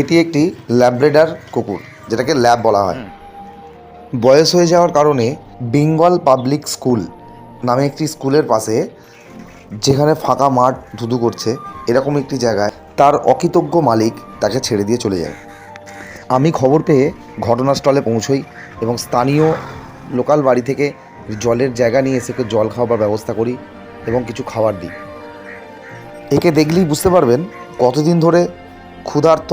এটি একটি ল্যাব্রেডার কুকুর, যেটাকে ল্যাব বলা হয়। বয়স হয়ে যাওয়ার কারণে বেঙ্গল পাবলিক স্কুল নামে একটি স্কুলের পাশে, যেখানে ফাঁকা মাঠ ধুধু করছে, এরকম একটি জায়গায় তার অকৃতজ্ঞ মালিক তাকে ছেড়ে দিয়ে চলে যায়। আমি খবর পেয়ে ঘটনাস্থলে পৌঁছই এবং স্থানীয় লোকাল বাড়ি থেকে জলের জায়গা নিয়ে এসে জল খাওয়াবার ব্যবস্থা করি এবং কিছু খাবার দিই। একে দেখলেই বুঝতে পারবেন, কতদিন ধরে ক্ষুধার্ত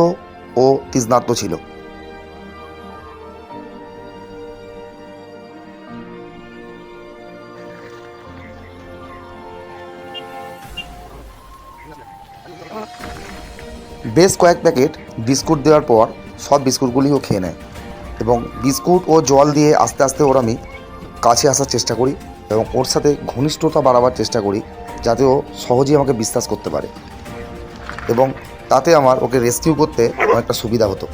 ও তৃষ্ণার্ত ছিল। বেশ কয়েক প্যাকেট বিস্কুট দেওয়ার পর সব বিস্কুটগুলিও খেয়ে নেয় এবং বিস্কুট ও জল দিয়ে আস্তে আস্তে ওর আমি কাছে আসার চেষ্টা করি এবং ওর সাথে ঘনিষ্ঠতা বাড়াবার চেষ্টা করি যাতে ও সহজেই আমাকে বিশ্বাস করতে পারে। এবং তাতে আমার ওকে রেস্কিউ করতে অনেকটা সুবিধা হতো।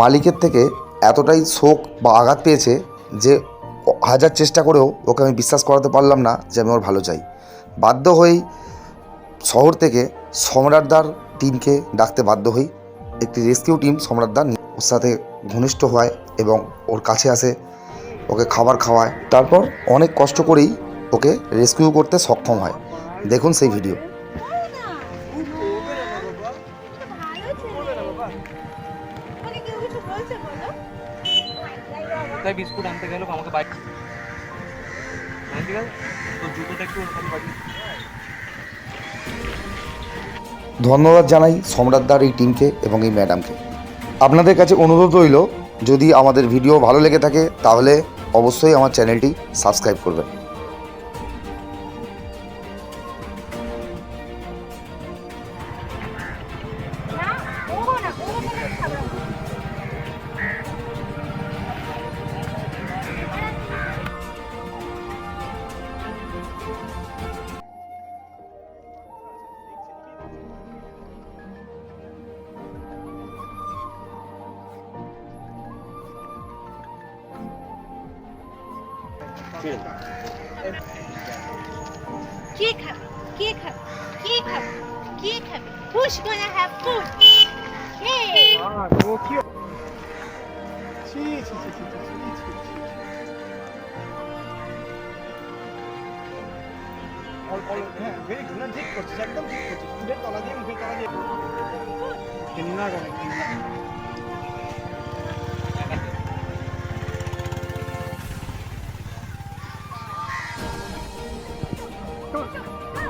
মালিকের থেকে এতটাই শোক বা আঘাত পেয়েছে যে হাজার চেষ্টা করেও ওকে আমি বিশ্বাস করাতে পারলাম না যে আমি ওর ভালো চাই। বাধ্য হয়েই শহর থেকে সম্রাটদার টিমকে ডাকতে বাধ্য হই। একটি রেস্কিউ টিম সম্রাটদার ওর সাথে ঘনিষ্ঠ হয় এবং ওর কাছে আসে, ওকে খাবার খাওয়ায়। তারপর অনেক কষ্ট করেই ওকে রেস্কিউ করতে সক্ষম হয়। দেখুন সেই ভিডিও মানে বলছে বলো? তাই বিস্কুট আনতে গেল, আমাকে বাইক ঠিক আছে? তো জুতোটা একটু পাঠিয়ে ধন্যবাদ জানাই সম্রাটদার এই টিমকে এবং এই ম্যাডামকে। আপনাদের কাছে অনুরোধ রইল, যদি আমাদের ভিডিও ভালো লেগে থাকে, তাহলে অবশ্যই আমার চ্যানেলটি সাবস্ক্রাইব করবেন। Cake হবে cake হবে cake হবে cake হবে who's gonna have food cake 아 도쿄 치치치치치치치 ঠিক করছিস একদম ঠিক করছিস তলা দিয়ে মুখের তলা দিয়ে কিন্না করে কিন্না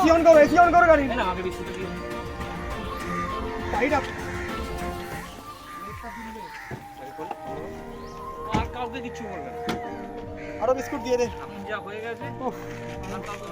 এসি অন করো এসি অন করো গাড়ি। না আমাকে বিস্কুট দিয়ে আপ আর কাউকে কিচ্ছু বলবে আরও বিস্কুট দিয়ে দে। যা হয়ে গেছে আর কাউকে।